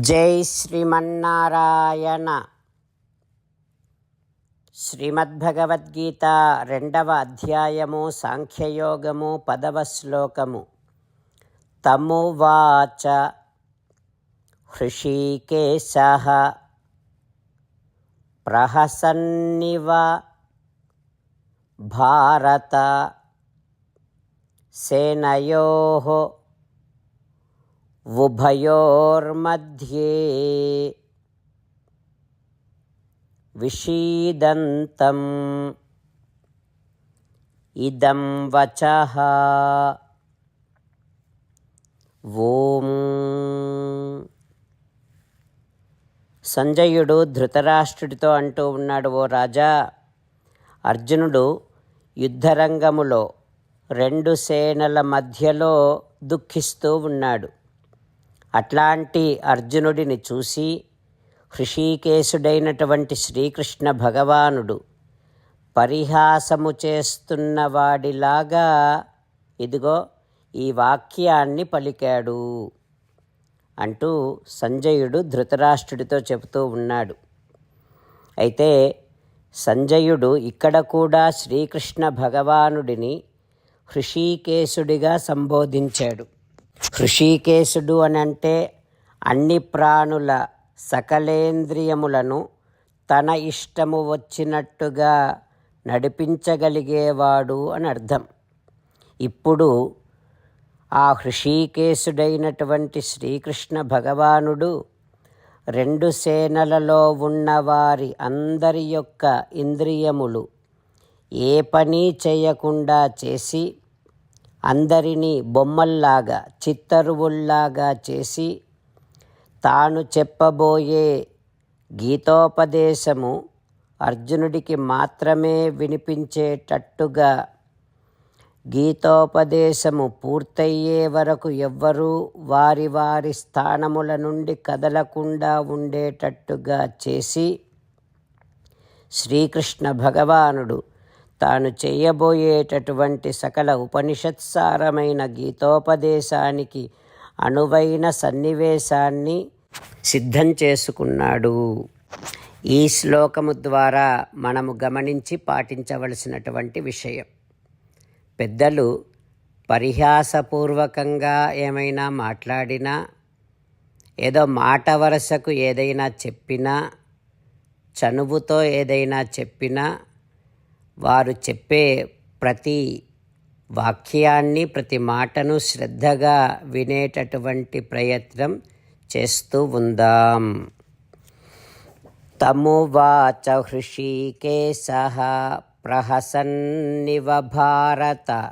జై శ్రీమన్నారాయణ. శ్రీమద్భగవద్గీత రెండవ అధ్యాయము సాంఖ్యయోగము పదవ శ్లోకము. తమువాచ హృషీకేశ ప్రహసన్నివ భారత సేనయో ఉభయోర్మధ్యే విషీదంతం ఇదం వచ ఓం. సంజయుడు ధృతరాష్ట్రుడితో అంటూ ఉన్నాడు ఓ రాజా అర్జునుడు యుద్ధరంగములో రెండు సేనల మధ్యలో దుఃఖిస్తూ ఉన్నాడు. అట్లాంటి అర్జునుడిని చూసి హృషీకేశుడైనటువంటి శ్రీకృష్ణ భగవానుడు పరిహాసము చేస్తున్నవాడిలాగా ఇదిగో ఈ వాక్యాన్ని పలికాడు అంటూ సంజయుడు ధృతరాష్ట్రుడితో చెబుతూ ఉన్నాడు. అయితే సంజయుడు ఇక్కడ కూడా శ్రీకృష్ణ భగవానుడిని హృషీకేశుడిగా సంబోధించాడు. హృషీకేశుడు అని అంటే అన్ని ప్రాణుల సకలేంద్రియములను తన ఇష్టము వచ్చినట్టుగా నడిపించగలిగేవాడు అని అర్థం. ఇప్పుడు ఆ హృషీకేశుడైనటువంటి శ్రీకృష్ణ భగవానుడు రెండు సేనలలో ఉన్నవారి అందరి యొక్క ఇంద్రియములు ఏ పని చేయకుండా చేసి అందరినీ బొమ్మల్లాగా చిత్తరువుల్లాగా చేసి తాను చెప్పబోయే గీతోపదేశము అర్జునుడికి మాత్రమే వినిపించేటట్టుగా గీతోపదేశము పూర్తయ్యే వరకు ఎవ్వరూ వారి వారి స్థానముల నుండి కదలకుండా ఉండేటట్టుగా చేసి శ్రీకృష్ణ భగవానుడు తాను చేయబోయేటటువంటి సకల ఉపనిషత్సారమైన గీతోపదేశానికి అనువైన సన్నివేశాన్ని సిద్ధం చేసుకున్నాడు. ఈ శ్లోకము ద్వారా మనము గమనించి పాటించవలసినటువంటి విషయం. పెద్దలు పరిహాసపూర్వకంగా ఏమైనా మాట్లాడినా ఏదో మాట వరసకు ఏదైనా చెప్పినా చనువుతో ఏదైనా చెప్పినా వారు చెప్పే ప్రతి వాక్యాన్ని ప్రతి మాటను శ్రద్ధగా వినేటటువంటి ప్రయత్నం చేస్తూ ఉందాం. తమువాచ హృషీకేశ ప్రహసన్నివ భారత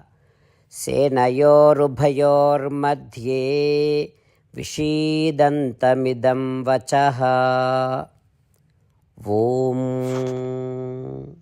సేనయోరుభయోర్మధ్యే విషీదంతమిదం వచ. ఓం.